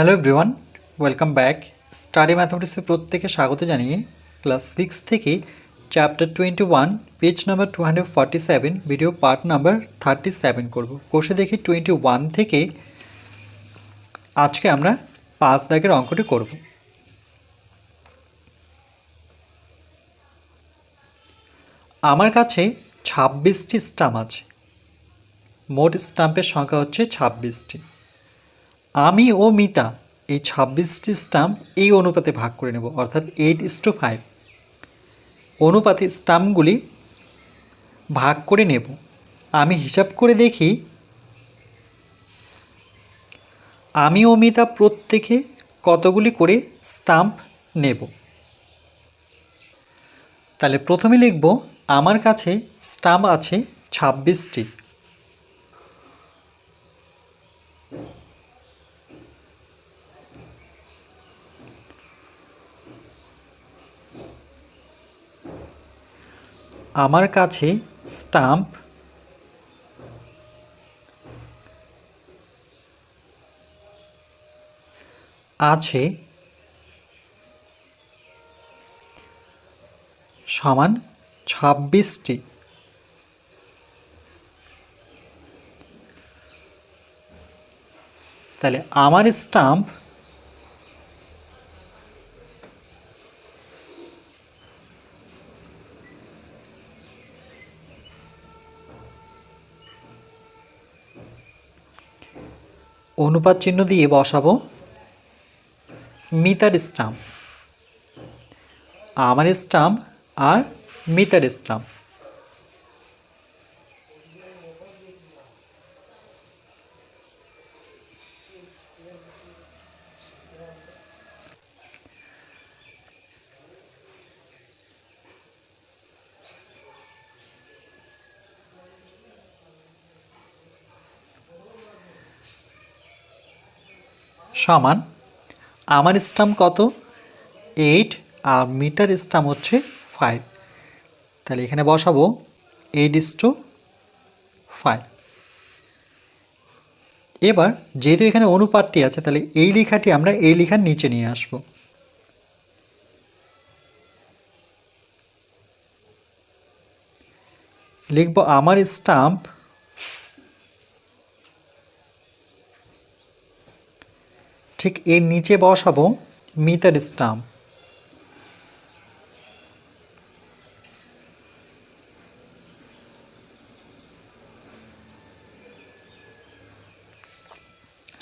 Hello everyone welcome back study ম্যাথমেটিক্সে প্রত্যেকে স্বাগত জানিয়ে ক্লাস সিক্স থেকে chapter twenty one page number two hundred forty seven video part number thirty seven করব কোষে দেখি টোয়েন্টি ওয়ান থেকে আজকে আমরা পাঁচ দাগের অঙ্কটি করব। আমার কাছে ছাব্বিশটি স্টাম্প আছে। মোট স্টাম্পের সংখ্যা হচ্ছে ছাব্বিশটি। আমি ও মিতা এই ছাব্বিশটি স্টাম্প এই অনুপাতে ভাগ করে নেব, অর্থাৎ এইট ইস টু ফাইভ অনুপাতে স্টাম্পগুলি ভাগ করে নেব। আমি হিসাব করে দেখি, আমি ও মিতা প্রত্যেকে কতগুলি করে স্টাম্প নেব? তাহলে প্রথমে লিখব, আমার কাছে স্টাম্প আছে ছাব্বিশটি। আমার কাছে স্টাম্প আছে সমান ছাব্বিশটি। তাহলে আমার স্টাম্প অনুপাত চিহ্ন দিয়ে বসাবো। মিতার স্টাম্প। আমার স্টাম্প আর মিতার স্টাম্প। সমান, আমার স্টাম্প কত? এইট, আর মিটার স্টাম্প হচ্ছে ফাইভ তাহলে এখানে বসাবো এইট টু ফাইভ এবার যেহেতু এখানে অনুপাতটি আছে, তাহলে এই লেখাটি আমরা এই লেখার নিচে নিয়ে আসব। লিখব, আমার স্টাম্প ঠিক এর নিচে বসাবো মিটার স্টাম্প।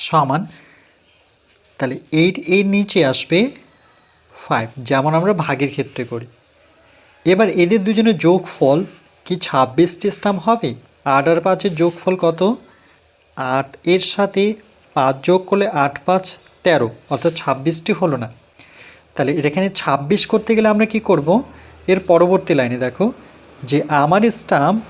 সমান, তাহলে এইট এর নিচে আসবে ফাইভ যেমন আমরা ভাগের ক্ষেত্রে করি। এবার এদের দুজনের যোগফল কি ছাব্বিশটি স্টাম্প হবে? আট আর পাঁচের যোগফল কত? আট এর সাথে পাঁচ যোগ করলে আট পাঁচ তেরো, অর্থাৎ ছাব্বিশটি হলো না। তাহলে এখানে ছাব্বিশ করতে গেলে আমরা কি করব? এর পরবর্তী লাইনে দেখো, যে আমার স্টাম্প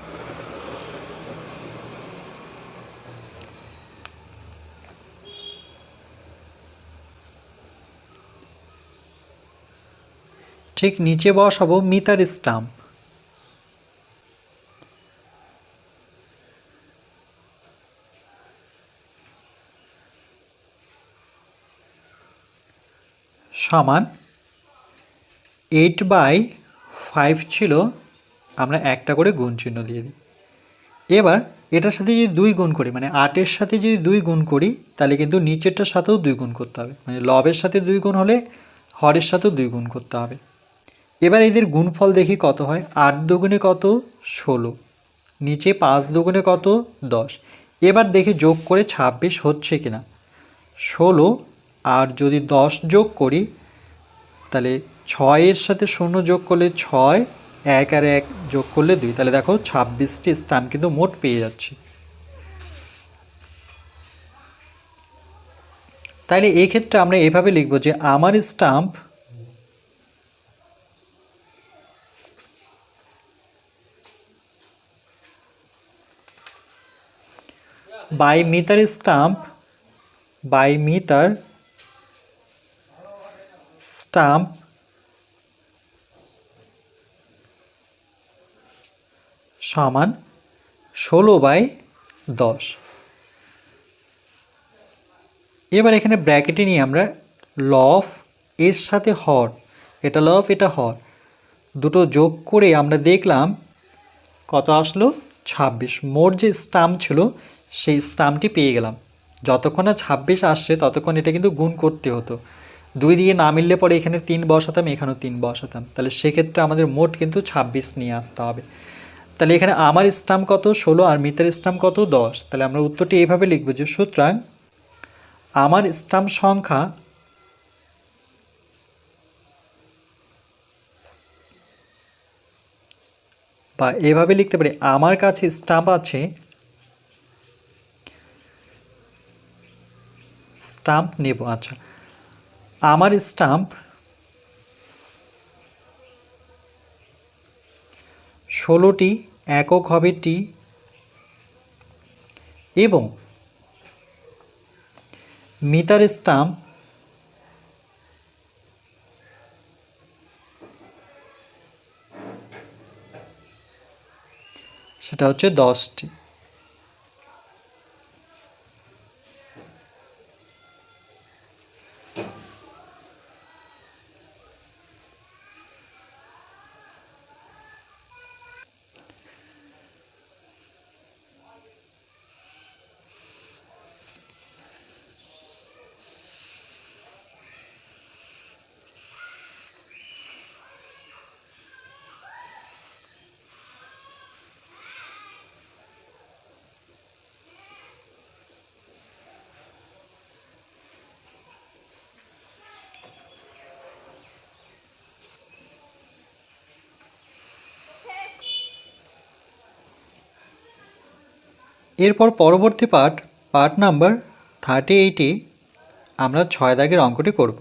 ঠিক নিচে বসাবো মিটার স্টাম্প। সমান এইট বাই ফাইভ ছিল, আমরা একটা করে গুণ চিহ্ন দিয়ে দিই। এবার এটার সাথে যদি দুই গুণ করি মানে আটের সাথে যদি দুই গুণ করি, তাহলে কিন্তু নিচেরটার সাথেও দুই গুণ করতে হবে। মানে লবের সাথে দুই গুণ হলে হরের সাথেও দুই গুণ করতে হবে। এবার এদের গুণফল দেখি কত হয়? আট দুগুণে কত? ষোলো। নিচে পাঁচ দুগুণে কত? দশ। এবার দেখি যোগ করে ছাব্বিশ হচ্ছে কিনা। ষোলো, আর যদি দশ যোগ করি তাহলে ছয়ের সাথে শূন্য যোগ করলে ছয়, এক আর এক যোগ করলে দুই। তাহলে দেখো ছাব্বিশটি স্টাম্প কিন্তু মোট পেয়ে যাচ্ছি। তাইলে এই ক্ষেত্রে আমরা এভাবে লিখব যে আমার stamp by metre stamp by metre stamp সমান ষোলো বাই দশ। এবার এখানে ব্র্যাকেটে নিয়ে আমরা লফ এর সাথে হর, এটা লফ এটা হর, দুটো যোগ করে আমরা দেখলাম কত আসলো? ছাব্বিশ। মোট যে স্টাম্প ছিল, সেই স্টাম্পটি পেয়ে গেলাম। যতক্ষণ না ছাব্বিশ আসছে, ততক্ষণ এটা কিন্তু গুণ করতে হতো। দুই দিকে না মিললে পরে এখানে তিন বসাতাম, এখানেও তিন বসাতাম। তাহলে সেক্ষেত্রে আমাদের মোট কিন্তু ছাব্বিশ নিয়ে আসতে হবে। তাহলে এখানে আমার স্টাম্প কত? ষোলো আর মিতার স্টাম্প কত? দশ। তাহলে আমরা উত্তরটি এইভাবে লিখব যে সুতরাং আমার স্টাম্প সংখ্যা বা এভাবে লিখতে পারি, আমার কাছে স্টাম্প আছে স্টাম্প নেব আচ্ছা। আমার স্টাম্প ষোলোটি একক হবে টি এবং মিটার স্টাম্প সেটা হচ্ছে দশটি। এরপর পরবর্তী পার্ট পার্ট নাম্বার থার্টি এইটে আমরা ছয় দাগের অঙ্কটি করব।